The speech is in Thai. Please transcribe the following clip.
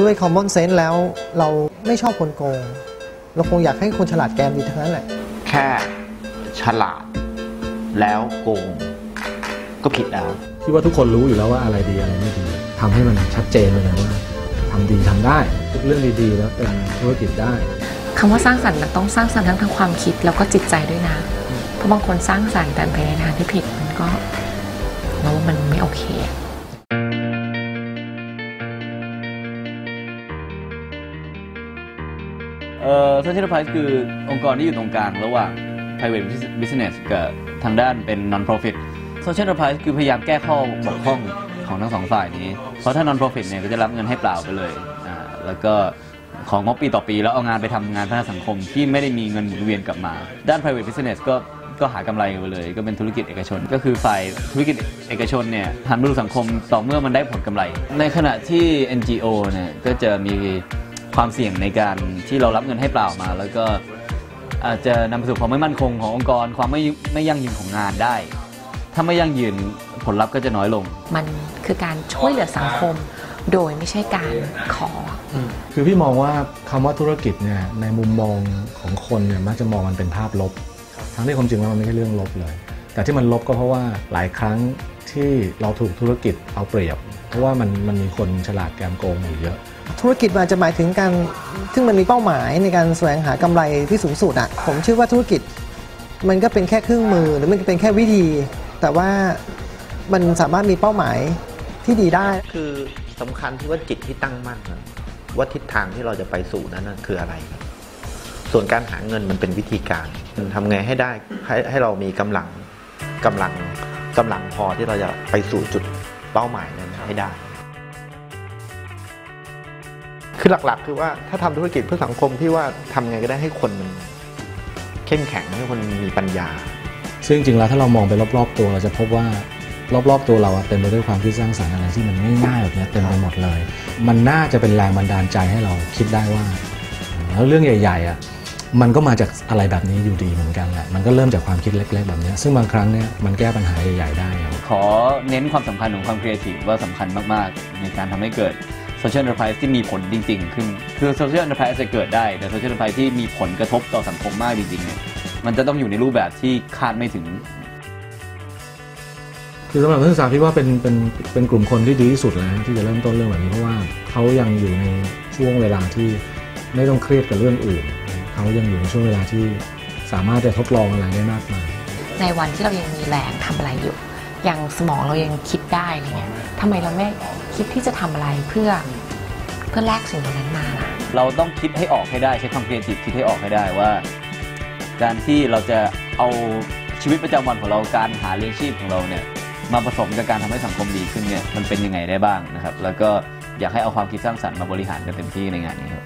ด้วย common sense แล้วเราไม่ชอบคนโกง เราคงอยากให้คนฉลาดแกมดีทั้งนั้นแหละ แค่ฉลาดแล้วโกง ก็ผิดแล้วที่ว่าทุกคนรู้อยู่แล้วว่าอะไรดีอะไรไม่ดีทำให้มันชัดเจนเลยนะว่าทำดีทำได้ทุกเรื่องดีๆ แล้วเป็นธุรกิจได้คำว่าสร้างสรรค์มันต้องสร้างสรรค์ทั้งทางความคิดแล้วก็จิตใจด้วยนะเพราะบางคนสร้างสรรค์แต่ไปในทางที่ผิดมันก็เราว่ามันไม่โอเค เอ่อ social enterprise คือองค์กรที่อยู่ตรงกลางระหว่าง private business กับทางด้านเป็น non profit social enterprise คือพยายามแก้ข้อบกพร่องของทั้งสองฝ่ายนี้ เพราะถ้า non profit เนี่ยก็จะรับเงินให้เปล่าไปเลยอ่าแล้วก็ของงบปีต่อปีแล้วเอางานไปทำงานพัฒนาสังคมที่ไม่ได้มีเงินหมุนเวียนกลับมา ด้าน private business ก็ก็หากำไรไปเลย ก็เป็นธุรกิจเอกชน ก็คือฝ่ายธุรกิจเอกชนเนี่ยหันมาดูสังคมต่อเมื่อมันได้ผลกำไร ในขณะที่ NGO เนี่ยก็จะมี ความเสี่ยงในการที่เรารับเงินให้เปล่ามา แล้วก็อาจจะนำไปสู่ความไม่มั่นคงขององค์กร ความไม่ไม่ยั่งยืนของงานได้ ถ้าไม่ยั่งยืนผลลัพธ์ก็จะน้อยลง มันคือการช่วยเหลือสังคมโดยไม่ใช่การขอ คือพี่มองว่าคำว่าธุรกิจเนี่ยในมุมมองของคนเนี่ยมักจะมองมันเป็นภาพลบ ทั้งที่ความจริงแล้วมันไม่ใช่เรื่องลบเลย แต่ที่มันลบก็เพราะว่าหลายครั้งที่เราถูกธุรกิจเอาเปรียบ เพราะว่ามันมันมีคนฉลาดแกมโกงอยู่เยอะ ธุรกิจมันจะหมายถึงการซึ่งมันมีเป้าหมายในการแสวงหากำไรที่สูงสุดอะผมเชื่อว่าธุรกิจมันก็เป็นแค่เครื่องมือหรือมันเป็นแค่วิธี แต่ว่ามันสามารถมีเป้าหมายที่ดีได้คือสำคัญที่ว่าจิตที่ตั้งมั่นว่าทิศทางที่เราจะไปสู่นั้นคืออะไร ส่วนการหาเงินมันเป็นวิธีการทำไงให้ได้ให้ให้เรามีกำลังกำลังกำลังพอที่เราจะไปสู่จุดเป้าหมายนั้นให้ได้ คือหลักๆ คือว่าถ้าทำธุรกิจเพื่อสังคมที่ว่าทำไงก็ได้ให้คนมันเข้มแข็งให้คนมีปัญญา ซึ่งจริงๆแล้วถ้าเรามองไปรอบๆตัวเราจะพบว่ารอบๆตัวเราอะเต็มไปด้วยความคิดสร้างสรรค์อะไรที่มันง่ายๆแบบเนี้ยเต็มไปหมดเลย มันน่าจะเป็นแรงบันดาลใจให้เราคิดได้ว่า แล้วเรื่องใหญ่ๆอะมันก็มาจากอะไรแบบนี้อยู่ดีเหมือนกันแหละ มันก็เริ่มจากความคิดเล็ก ๆ แบบเนี้ยซึ่งบางครั้งเนี่ยมันแก้ปัญหาใหญ่ๆได้ครับขอเน้นความสำคัญของความครีเอทีฟว่าสำคัญมากๆ ในการทำให้เกิด social enterprise ที่มีผลจริง ๆ ขึ้น คือ social enterprise จะเกิดได้ แต่ social enterprise ที่มีผลกระทบต่อสังคมมากจริงๆเนี่ยมันจะต้องอยู่ในรูปแบบที่คาดไม่ถึง คือสำหรับนักศึกษาพี่ว่าเป็นเป็นเป็นกลุ่มคนที่ดีที่สุดแล้วนะที่จะเริ่มต้นเรื่องแบบนี้เพราะว่าเขายังอยู่ในช่วงเวลาที่ไม่ต้องเครียดกับเรื่องอื่น เขายังอยู่ในช่วงเวลาที่สามารถจะทดลองอะไรได้มากมายในวันที่เรายังมีแรงทำอะไรอยู่ อย่างสมองเรายังคิดได้อะไรเงี้ยทำไมเราไม่คิดที่จะทำอะไรเพื่อเพื่อแลกสิ่งเหล่านั้นมาล่ะเราต้องคิดให้ออกให้ได้ใช้ความครีเอทีฟคิดให้ออกให้ได้ว่า การที่เราจะเอาชีวิตประจำวันของเราการหาเลี้ยงชีพของเราเนี่ยมาผสมกับการทำให้สังคมดีขึ้นเนี่ยมันเป็นยังไงได้บ้างนะครับ แล้วก็อยากให้เอาความคิดสร้างสรรค์มาบริหารกันเต็มที่ในงานนี้ครับ